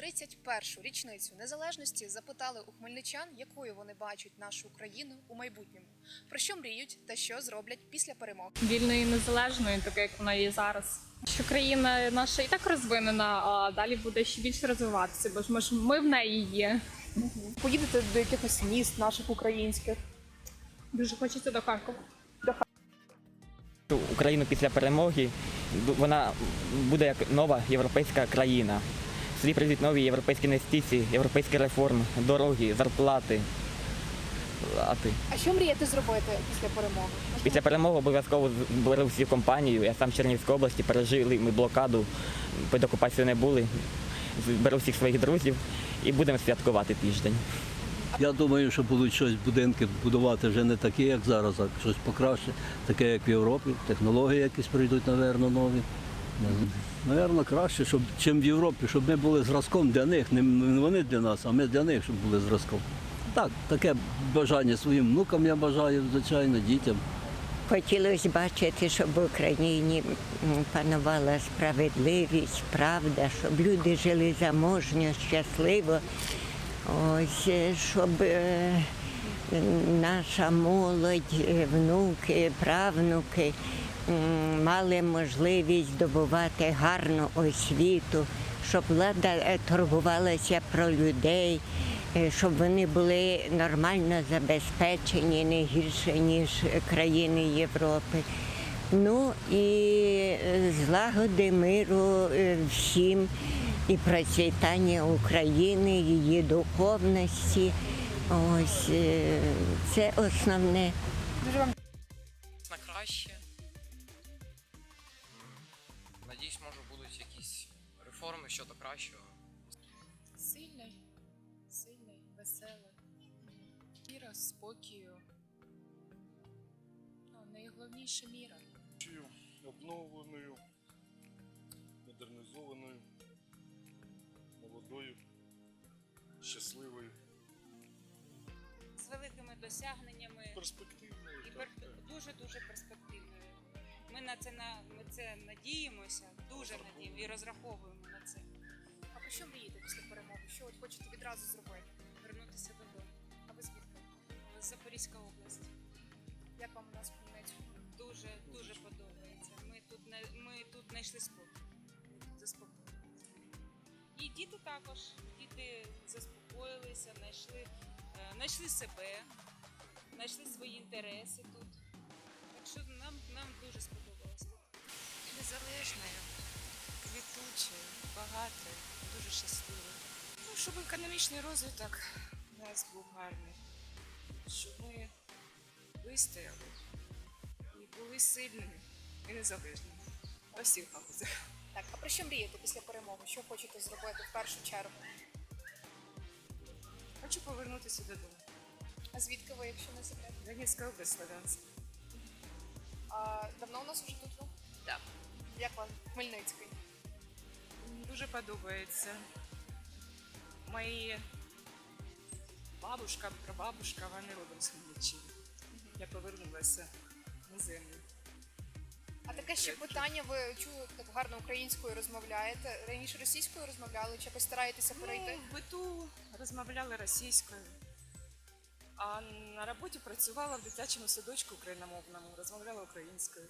31-шу річницю незалежності запитали у хмельничан, якою вони бачать нашу Україну у майбутньому, про що мріють та що зроблять після перемоги. вільною і незалежною, таке як вона є зараз. Що країна наша і так розвинена, а далі буде ще більше розвиватися, бо ж ми ж ми в неї є. Поїдете до якихось міст наших українських. Дуже хочеться до Харкова. Україну після перемоги вона буде як нова європейська країна. Сюди прийдуть нові європейські інвестиції, європейські реформи, дороги, зарплати. А ти? А що мрієте зробити після перемоги? Після перемоги обов'язково беру всю компанію. Я сам з Чернігівської області пережили ми блокаду, під окупацією не були. Беру всіх своїх друзів і будемо святкувати тиждень. Я думаю, що будуть щось будинки будувати вже не такі, як зараз, а щось покраще, таке, як в Європі. Технології якісь прийдуть, напевно, нові. Навірно, краще, щоб чим в Європі, щоб ми були зразком для них, не вони для нас, а ми для них, щоб були зразком. Так, таке бажання своїм внукам я бажаю, звичайно, дітям. Хотілося бачити, щоб в Україні панувала справедливість, правда, щоб люди жили заможньо, щасливо. Ось, е, щоб е, наша молодь, е, внуки, правнуки мали можливість здобувати гарну освіту, щоб влада е, турбувалася про людей, е, щоб вони були нормально забезпечені, не гірше, ніж країни Європи. Ну і е, злагоди миру всім і процвітання України, її духовності. Ось це основне. на краще. Може будуть якісь реформи щодо кращого. Сильний, сильний, веселий, міра, спокою. Ну, найголовніше міра. Обновленою, модернізованою, молодою, щасливою, з великими досягненнями перспективною. і так, пер... так. дуже дуже перспективною. Ми на це на ми це надіємося, дуже надіємо і розраховуємо на це. А про що мрієте після перемоги? Що от хочете відразу зробити? Вернутися додому. А ви звідки? Запорізька область Як вам у нас Хмельницькому? дуже дуже подобається. Ми тут не ми тут знайшли спокій. Заспокоїлися. І діти також. Діти заспокоїлися, знайшли, е, знайшли себе, знайшли свої інтереси тут. Так що нам, нам дуже сподобалося. Незалежною, квітучою, багатою, дуже щасливою. Ну, щоб економічний розвиток у нас був гарний, щоб ми вистояли і були сильними і незалежними. По всіх галузях. Так, а про що мрієте після перемоги? Що хочете зробити в першу чергу? Хочу повернутися додому. А звідки ви, якщо не секрет? Донецька область, Славянськ. А давно у нас вже тут? Так. Як вам Хмельницький? Дуже подобається. Мої бабушка, прабабушка, вони родом з Хмельниччини. Я повернулася на землю. А таке ще питання, ви чую, так гарно українською розмовляєте. Раніше російською розмовляли, чи якось стараєтеся перейти? Ну, в биту розмовляли російською, а на роботі працювала в дитячому садочку україномовному, розмовляла українською.